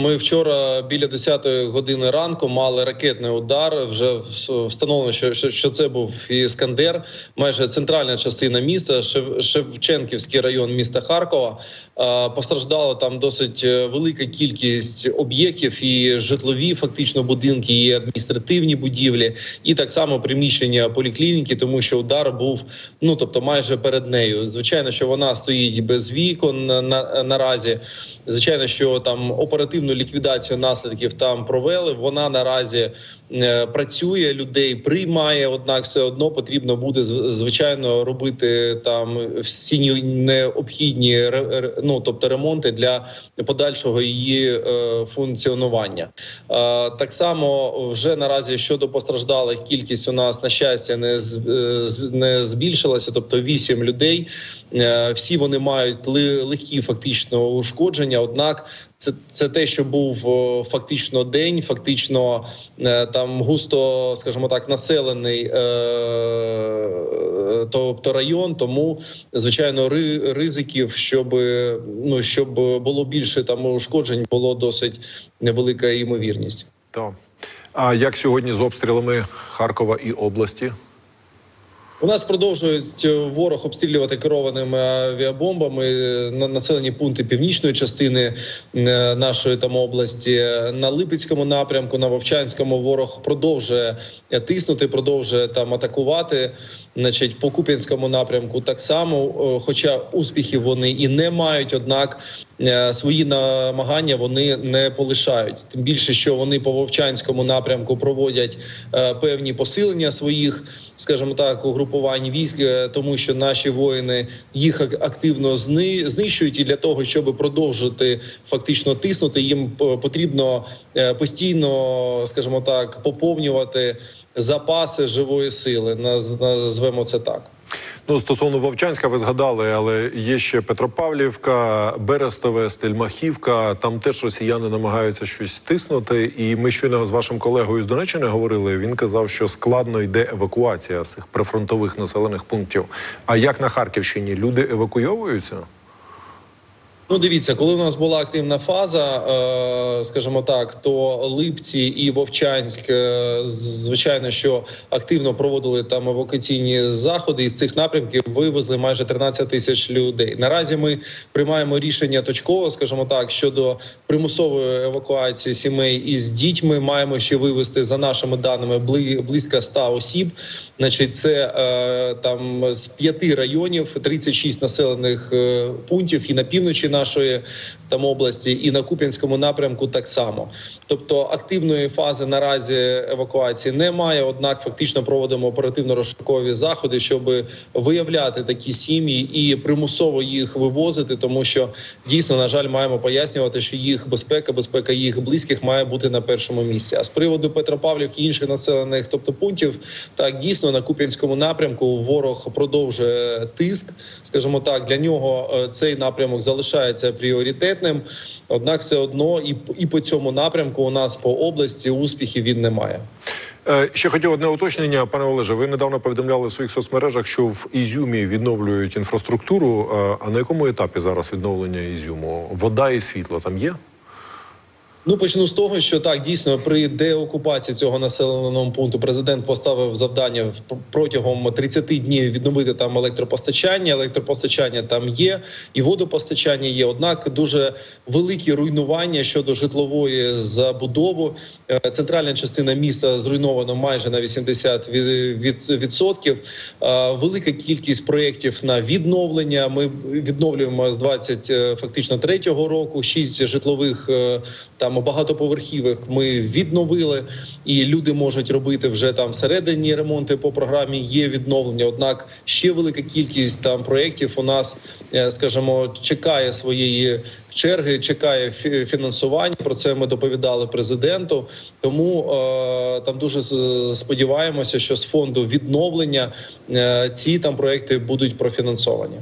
Ми вчора біля 10-ї години ранку мали ракетний удар. Вже встановлено, що, що, це був іскандер. Майже центральна частина міста, Шев, Шевченківський район міста Харкова. Постраждало там досить е, велика кількість об'єктів і житлові, фактично будинки, і адміністративні будівлі, і так само приміщення поліклініки, тому що удар був ну тобто майже перед нею. Звичайно, що вона стоїть без вікон на, на наразі. Звичайно, що там оперативну ліквідацію наслідків там провели. Вона наразі працює, людей приймає. Однак, все одно потрібно буде звичайно робити там всі ні- необхідні ну тобто ремонти для подальшого її е, функціонування. Е, так само вже наразі щодо постраждалих кількість у нас на щастя не е, не збільшилася, тобто вісім людей. Е, Всі вони мають легкі фактично ушкодження. Однак, це, це те, що був фактично день, фактично е, там густо, скажімо так, населений тобто район. Тому звичайно, ри, ризиків, щоб ну щоб було більше там ушкоджень, було досить невелика ймовірність. Так. А як сьогодні з обстрілами Харкова і області? У нас продовжують е, ворог обстрілювати керованими авіабомбами на населені пункти північної частини е, нашої там області. На Липецькому напрямку, на Вовчанському ворог продовжує е, тиснути, продовжує там атакувати. Значить, по Куп'янському напрямку так само, е, хоча успіхів вони і не мають, однак е, свої намагання вони не полишають. Тим більше, що вони по Вовчанському напрямку проводять е, певні посилення своїх, скажімо так, угрупувань військ, е, тому що наші воїни їх ак- активно зни- знищують, і для того, щоб продовжити фактично тиснути, їм потрібно е, постійно, скажімо так, поповнювати запаси живої сили. Назвемо це так. Ну, стосовно Вовчанська, ви згадали, але є ще Петропавлівка, Берестове, Стельмахівка. Там теж росіяни намагаються щось тиснути. І ми щойно з вашим колегою з Донеччини говорили. Він казав, що складно йде евакуація з цих прифронтових населених пунктів. А як на Харківщині люди евакуйовуються? Ну, дивіться, коли у нас була активна фаза, е, скажімо так, то Липці і Вовчанськ, е, звичайно, що активно проводили там евакуаційні заходи. І з цих напрямків вивезли майже 13 тисяч людей. Наразі ми приймаємо рішення точково, скажімо так, щодо примусової евакуації сімей із дітьми. Маємо ще вивезти за нашими даними бли- близько 100 осіб. Значить, це е, там з п'яти районів, 36 населених пунктів і на півночі нашої там області, і на Куп'янському напрямку так само. Тобто активної фази наразі евакуації немає. Однак фактично проводимо оперативно-розшукові заходи, щоб виявляти такі сім'ї і примусово їх вивозити, тому що дійсно на жаль маємо пояснювати, що їх безпека, безпека їх близьких має бути на першому місці. А з приводу Петропавлівки і інших населених, тобто пунктів, так дійсно на Куп'янському напрямку ворог продовжує тиск. Скажімо так, для нього е, цей напрямок залишається пріоритетним. Однак, все одно і, і по цьому напрямку у нас по області успіхів він не має. Е, Ще хотів одне уточнення, пане Олеже. Ви недавно повідомляли в своїх соцмережах, що в Ізюмі відновлюють інфраструктуру. Е, А на якому етапі зараз відновлення Ізюму? Вода і світло там є? Ну почну з того, що так дійсно при деокупації цього населеного пункту президент поставив завдання протягом 30 днів відновити там електропостачання. Електропостачання там є, і водопостачання є. Однак дуже великі руйнування щодо житлової забудови. Е, Центральна частина міста зруйнована майже на 80 від- від- відсотків. Е, Велика кількість проєктів на відновлення. Ми відновлюємо з 20 е, фактично третього року. Шість житлових е, там багатоповерхівок ми відновили, і люди можуть робити вже там всередині ремонти по програмі. Є відновлення. Однак ще велика кількість там проєктів у нас, е, скажімо, чекає своєї. Черги чекає фі- фінансування. Про це ми доповідали президенту. Тому е, там дуже сподіваємося, що з фонду відновлення е, ці там проекти будуть профінансовані.